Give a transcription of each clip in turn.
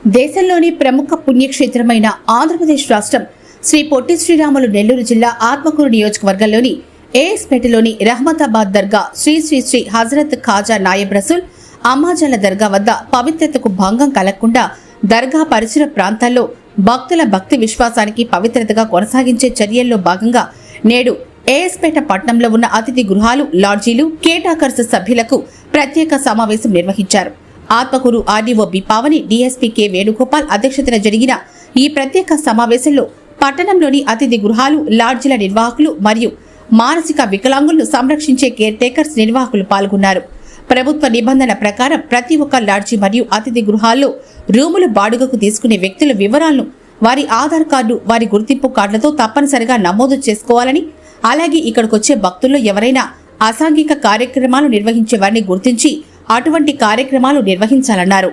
దేశంలోని ప్రముఖ పుణ్యక్షేత్రమైన ఆంధ్రప్రదేశ్ రాష్ట్రం శ్రీ పొట్టి శ్రీరాములు నెల్లూరు జిల్లా ఆత్మకూరు నియోజకవర్గంలోని ఏఎస్పేటలోని రహమతాబాద్ దర్గా శ్రీ శ్రీ శ్రీ హజరత్ ఖాజా నాయబ్ రసూల్ అమ్మాజాల దర్గా వద్ద పవిత్రతకు భంగం కలగకుండా దర్గా పరిసర ప్రాంతాల్లో భక్తుల భక్తి విశ్వాసానికి పవిత్రతగా కొనసాగించే చర్యల్లో భాగంగా నేడు ఏఎస్పేట పట్టణంలో ఉన్న అతిథి గృహాలు లాడ్జీలు కేటాకర్స్ సభ్యులకు ప్రత్యేక సమావేశం నిర్వహించారు. Atmakur RDO B Pavani DSP K Venugopal అధ్యక్షతన జరిగిన ఈ ప్రత్యేక సమావేశంలో పట్టణంలోని అతిథి గృహాలు లాడ్జిల నిర్వాహకులు మరియు మానసిక వికలాంగులను సంరక్షించే కేర్ టేకర్స్ నిర్వాహకులు పాల్గొన్నారు. ప్రభుత్వ నిబంధన ప్రకారం ప్రతి ఒక్క లాడ్జి మరియు అతిథి గృహాల్లో రూములు బాడుగకు తీసుకునే వ్యక్తుల వివరాలను వారి ఆధార్ కార్డు వారి గుర్తింపు కార్డులతో తప్పనిసరిగా నమోదు చేసుకోవాలని అలాగే ఇక్కడికొచ్చే భక్తుల్లో ఎవరైనా అసాంఘిక కార్యక్రమాలు నిర్వహించే వారిని గుర్తించి అటువంటి కార్యక్రమాలు నిర్వహించాలన్నారు.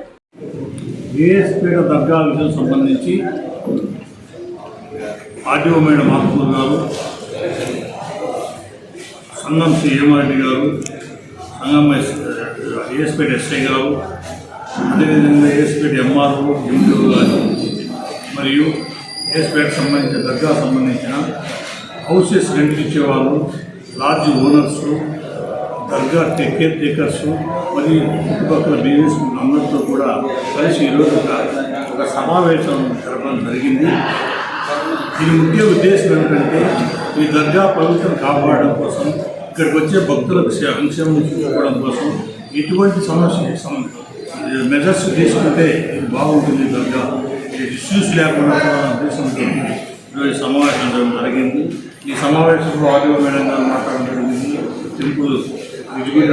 ఏఎస్పేట దర్గా విషయం సంబంధించి ఆర్టీఓ మేడం మహబూబ్ గారు సంగం శ్రీ హేమారెడ్డి గారు సంగం ఎస్ ఏఎస్పేట ఎస్ఐ గారు అదేవిధంగా ఏఎస్పేట ఎంఆర్ఓ ఎంపీఓ గారు మరియు ఏఎస్పేట సంబంధించిన దర్గా సంబంధించిన హౌసెస్ రెంట్కి ఇచ్చేవాళ్ళు లాడ్జ్ ఓనర్స్ దర్గా కేర్ టేకర్స్ మరియు చుట్టుపక్కల బిజినెస్ అందరితో కూడా కలిసి ఈరోజు ఒక సమావేశం జరపడం జరిగింది. దీని ముఖ్య ఉద్దేశం ఏమిటంటే ఈ దర్గా పవిత్రం కాపాడడం కోసం ఇక్కడికి వచ్చే భక్తుల సంక్షేమం చూసుకోవడం కోసం ఎటువంటి సమస్య మెజర్స్ తీసుకుంటే ఇది బాగుంటుంది దర్గా. ఇష్యూస్ లేకుండా ఉద్దేశంతో ఈరోజు సమావేశం జరగడం జరిగింది. ఈ సమావేశంలో ఆడియో మేడం గారు మాట్లాడడం జరిగింది. టెంపుల్ విజిబిల్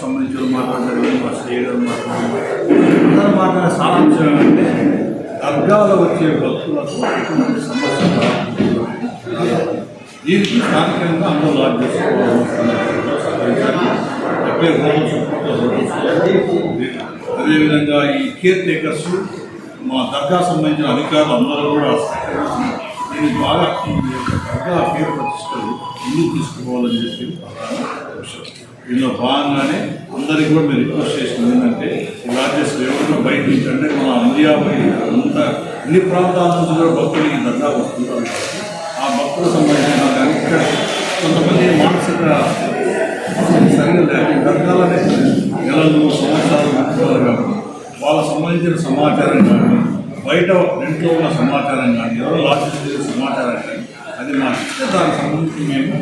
సంబంధించిన మాట్లాడడం మా శ్రీగారు మాట్లాడారు అందరూ మాట్లాడే సారాంశం ఏంటంటే దర్గాలో వచ్చే భక్తులకు ఎటువంటి సమస్య దీనికి స్థానికంగా అందరూ లాక్ చేసుకోవాలి అదేవిధంగా ఈ కేర్ టేకర్స్ మా దర్గా సంబంధించిన అధికారులు అందరూ కూడా దీన్ని బాగా దర్గా పేరు ప్రతిష్టలు ముందుకు తీసుకుపోవాలని చెప్పి ప్రధాన విషయం. దీనిలో భాగంగానే అందరికీ కూడా మీరు రిక్వెస్ట్ చేసింది ఏంటంటే ఈ లార్జెస్ బయట నుంచి అంటే మన ఇండియా బయట అంతా అన్ని ప్రాంతాల నుంచి కూడా భక్తులు ఈ వస్తుంటారు ఆ భక్తులకు సంబంధించిన కానీ ఇక్కడ కొంతమంది మానసిక సరిగ్గా లేక దర్గాలనే నెలలు సంవత్సరాలు నడుపుతారు కాబట్టి వాళ్ళకు సంబంధించిన సమాచారం కానీ బయట ఇంట్లో ఉన్న సమాచారం కానీ ఎవరో లాస్ట్ సమాచారం కానీ అది మా ఇస్తే దానికి సంబంధించి మేము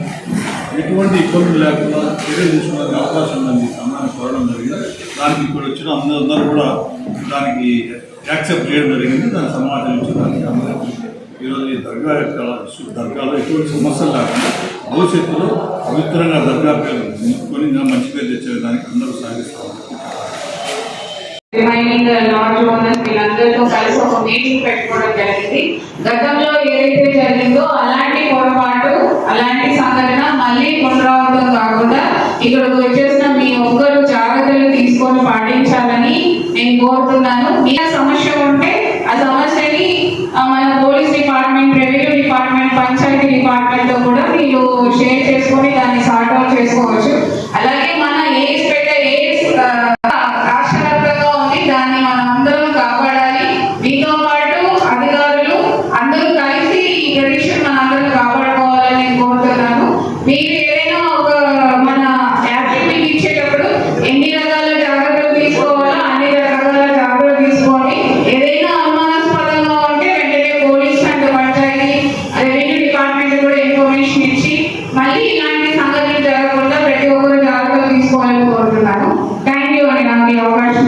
ఎటువంటి ఇబ్బందులు లేకుండా చర్యలు తీసుకోవడానికి అవకాశం ఉందని అమ్మాయిని కోరడం జరిగింది. దానికి ఇప్పుడు వచ్చిన అందరూ కూడా దానికి యాక్సెప్ట్ చేయడం జరిగింది. దాని సమాధానం ఇచ్చి దానికి అందరికీ ఈరోజు ఈ దర్గా యొక్క దర్గాలో ఎటువంటి సమస్యలు లేకుండా భవిష్యత్తులో పవిత్రంగా దర్గా పేరు నిలుపుకొని మంచి పేరు తెచ్చేదానికి అందరూ సాగిస్తారు రిమైనింగ్ లాడ్జ్ ఓనర్స్ వీళ్ళందరితో కలిసి ఒక మీటింగ్ పెట్టుకోవడం జరిగింది. గతంలో ఏదైతే జరిగిందో అలాంటి పొరపాటు అలాంటి సంఘటన మళ్ళీ పునరావృతం కాకుండా ఇక్కడికి వచ్చేసిన మీ ఒక్కరు జాగ్రత్తలు తీసుకొని పాటించాలని నేను కోరుతున్నాను. మీ సమస్య ఉంటే ఆ సమస్యని మన police department revenue department panchayat డిపార్ట్మెంట్తో కూడా మీరు షేర్ చేసుకొని దాన్ని సార్ట్ అవుట్ చేసుకోవచ్చు. మీరు ఏదైనా ఒక మన యాక్టివిటీ ఇచ్చేటప్పుడు ఎన్ని రకాల జాగ్రత్తలు తీసుకోవాలో అన్ని రకాల జాగ్రత్తలు తీసుకోండి. ఏదైనా అనుమానాస్పదంగా ఉంటే వెంటనే police and panchayat revenue department కూడా ఇన్ఫర్మేషన్ ఇచ్చి మళ్ళీ ఇలాంటి సంఘటనలు జరగకుండా ప్రతి ఒక్కరు జాగ్రత్తలు తీసుకోవాలని కోరుతున్నాను. థ్యాంక్ యూ అండి నాకు ఈ అవకాశం